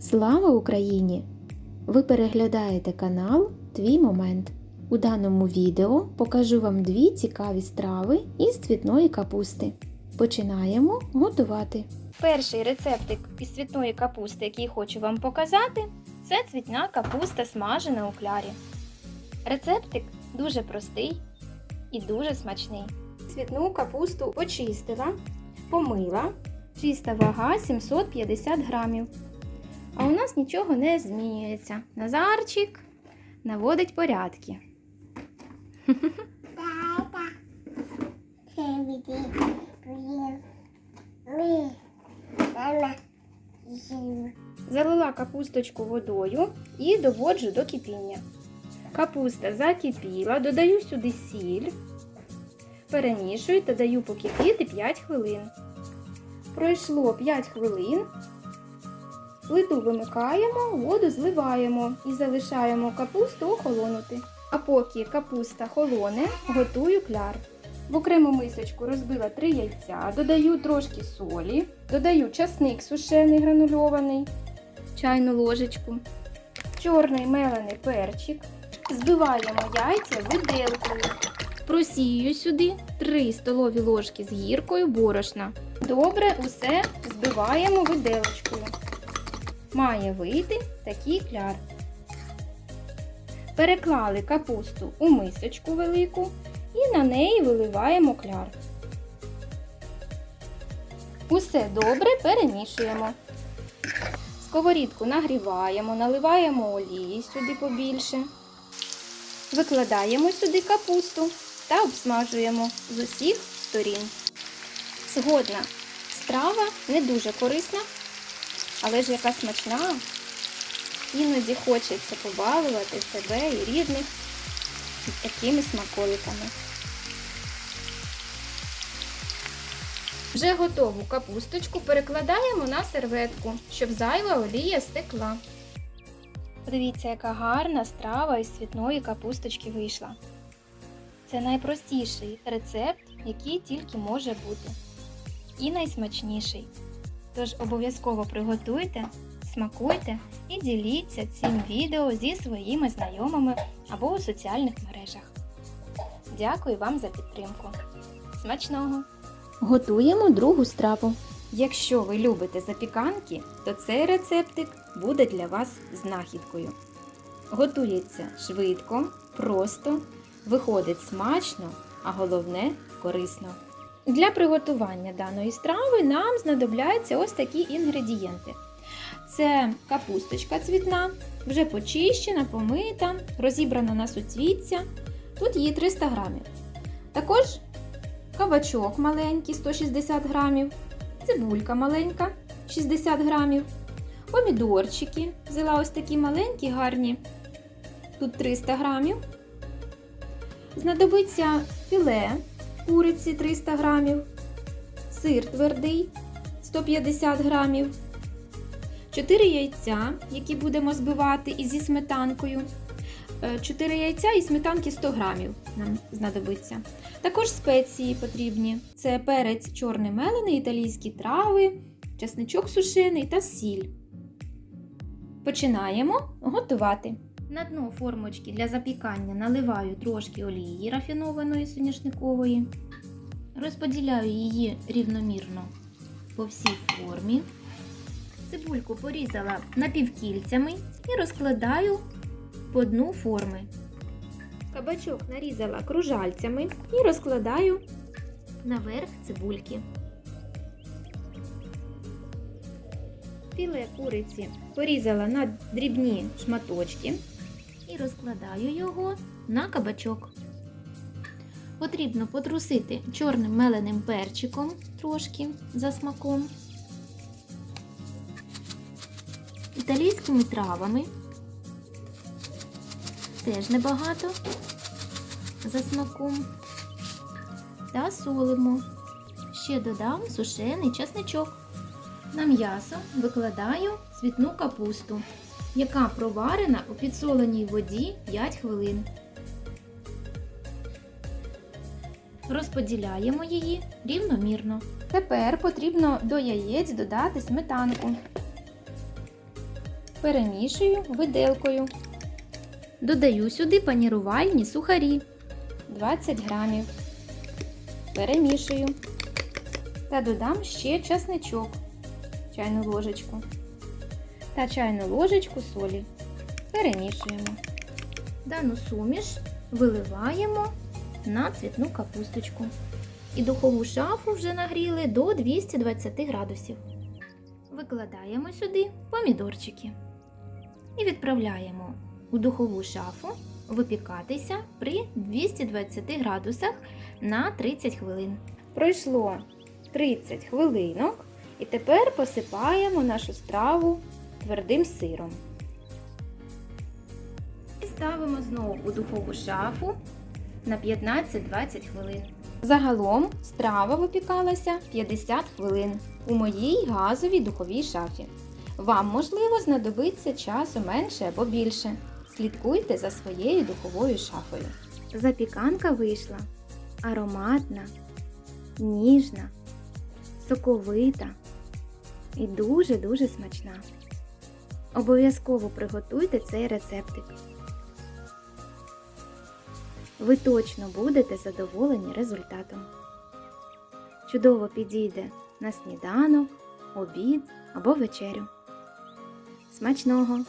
Слава Україні! Ви переглядаєте канал Твій Момент. У даному відео покажу вам дві цікаві страви із цвітної капусти. Починаємо готувати. Перший рецептик із цвітної капусти, який хочу вам показати, це цвітна капуста смажена у клярі. Рецептик дуже простий і дуже смачний. Цвітну капусту очистила, помила, чиста вага 750 грамів. А у нас нічого не змінюється. Назарчик наводить порядки. Залила капусточку водою і доводжу до кипіння. Капуста закипіла, додаю сюди сіль, перемішую та даю покипіти 5 хвилин. Пройшло 5 хвилин. Плиту вимикаємо, воду зливаємо і залишаємо капусту охолонути. А поки капуста холоне, готую кляр. В окрему мисочку розбила 3 яйця, додаю трошки солі, додаю часник сушений гранульований, чайну ложечку, чорний мелений перчик. Збиваємо яйця виделкою. Просію сюди 3 столові ложки з гіркою борошна. Добре усе збиваємо виделочкою. Має вийти такий кляр. Переклали капусту у мисочку велику і на неї виливаємо кляр. Усе добре перемішуємо. Сковорідку нагріваємо, наливаємо олії сюди побільше. Викладаємо сюди капусту та обсмажуємо з усіх сторін. Згодна, страва не дуже корисна, але ж яка смачна. Іноді хочеться побалувати себе і рідних такими смаколиками. Вже готову капусточку перекладаємо на серветку, щоб зайва олія стекла. Подивіться, яка гарна страва із цвітної капусточки вийшла. Це найпростіший рецепт, який тільки може бути. І найсмачніший. Тож обов'язково приготуйте, смакуйте і діліться цим відео зі своїми знайомими або у соціальних мережах. Дякую вам за підтримку. Смачного! Готуємо другу страву. Якщо ви любите запіканки, то цей рецептик буде для вас знахідкою. Готується швидко, просто, виходить смачно, а головне корисно. Для приготування даної страви нам знадобляться ось такі інгредієнти. Це капусточка цвітна, вже почищена, помита, розібрана на суцвіття. Тут її 300 грамів. Також кабачок маленький 160 грамів, цибулька маленька 60 грамів, помідорчики. Взяла ось такі маленькі, гарні, тут 300 грамів. Знадобиться філе куриці 300 грамів, сир твердий 150 грамів, 4 яйця, які будемо збивати і зі сметанкою. 4 яйця і сметанки 100 грамів нам знадобиться. Також спеції потрібні: це перець чорний мелений, італійські трави, чесничок сушений та сіль. Починаємо готувати. На дно формочки для запікання наливаю трошки олії рафінованої соняшникової. Розподіляю її рівномірно по всій формі. Цибульку порізала напівкільцями і розкладаю по дну форми. Кабачок нарізала кружальцями і розкладаю наверх цибульки. Філе куриці порізала на дрібні шматочки і розкладаю його на кабачок. Потрібно потрусити чорним меленим перчиком трошки за смаком, італійськими травами теж небагато за смаком. Та солимо. Ще додам сушений чесничок. На м'ясо викладаю цвітну капусту, яка проварена у підсоленій воді 5 хвилин. Розподіляємо її рівномірно. Тепер потрібно до яєць додати сметанку. Перемішую виделкою. Додаю сюди панірувальні сухарі 20 грамів. Перемішую. Та додам ще часничок, чайну ложечку та чайну ложечку солі. Перемішуємо. Дану суміш виливаємо на цвітну капусточку. І духову шафу вже нагріли до 220 градусів. Викладаємо сюди помідорчики і відправляємо у духову шафу випікатися при 220 градусах на 30 хвилин. Пройшло 30 хвилинок, і тепер посипаємо нашу страву твердим сиром. І ставимо знову у духову шафу на 15-20 хвилин. Загалом страва випікалася 50 хвилин у моїй газовій духовій шафі. Вам, можливо, знадобиться часу менше або більше. Слідкуйте за своєю духовою шафою. Запіканка вийшла ароматна, ніжна, соковита і дуже-дуже смачна. Обов'язково приготуйте цей рецептик. Ви точно будете задоволені результатом. Чудово підійде на сніданок, обід або вечерю. Смачного!